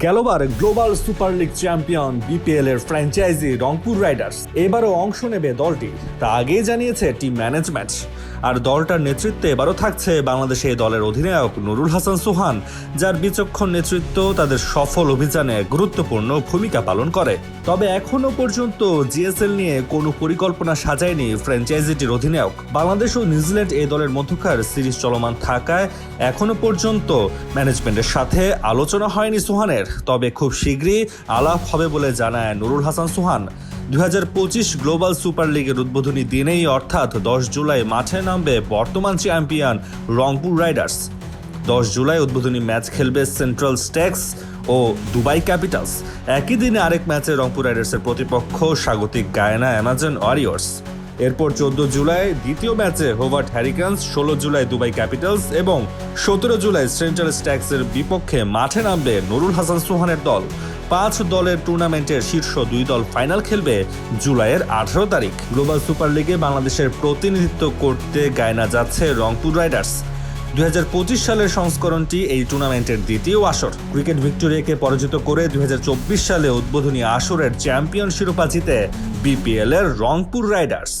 গেলবার global super league champion BPL এর franchise Rangpur Riders এবারও অংশ নেবে দলটি। তা আগেই জানিয়েছে টিম ম্যানেজমেন্ট আর দলটার নেতৃত্বে এবারও থাকছে বাংলাদেশে এই দলের অধিনায়ক নুরুল হাসান সোহান, যার বিচক্ষণ নেতৃত্ব তাদের সফল অভিযানে গুরুত্বপূর্ণ ভূমিকা পালন করে। তবে এখনও পর্যন্ত জিএসএল নিয়ে কোনো পরিকল্পনা সাজায়নি ফ্র্যাঞ্চাইজিটির অধিনায়ক। বাংলাদেশ ও নিউজিল্যান্ড এই দলের মধ্যকার সিরিজ চলমান থাকায় এখনও পর্যন্ত ম্যানেজমেন্টের সাথে আলোচনা হয়নি সোহানের। তবে খুব শীঘ্রই আলাপ হবে বলে জানায় নুরুল হাসান সোহান। দুই গ্লোবাল সুপার লিগের উদ্বোধনী দিনেই অর্থাৎ দশ জুলাই মাঠে নামবে বর্তমান চ্যাম্পিয়ন রংপুর রাইডার্স। দশ জুলাই উদ্বোধনী ম্যাচ খেলবে সেন্ট্রাল স্টেক্স ও দুবাই ক্যাপিটালস। একই দিনে আরেক ম্যাচে রংপুর রাইডার্সের প্রতিপক্ষ স্বাগতিক গায়না অ্যামাজন ওয়ারিয়র্স। এরপর চোদ্দ জুলাই দ্বিতীয় ম্যাচে হোভার্ট হ্যারিকান্স, ষোলো জুলাই দুবাই ক্যাপিটালস এবং সতেরো জুলাই সেন্ট্রাল স্ট্যাক্সের বিপক্ষে মাঠে নামবে নুরুল হাসান সোহানের দল। পাঁচ দলের টুর্নামেন্টের শীর্ষ দুই দল ফাইনাল খেলবে জুলাইয়ের আঠারো তারিখ। গ্লোবাল সুপার লিগে বাংলাদেশের প্রতিনিধিত্ব করতে গায়না যাচ্ছে রংপুর রাইডার্স। দুই হাজার পঁচিশ সালের সংস্করণটি এই টুর্নামেন্টের দ্বিতীয় আসর। ক্রিকেট ভিক্টোরিয়াকে পরাজিত করে দুই হাজার চব্বিশ সালে উদ্বোধনী আসরের চ্যাম্পিয়ন শিরোপা জিতে বিপিএল এর রংপুর রাইডার্স।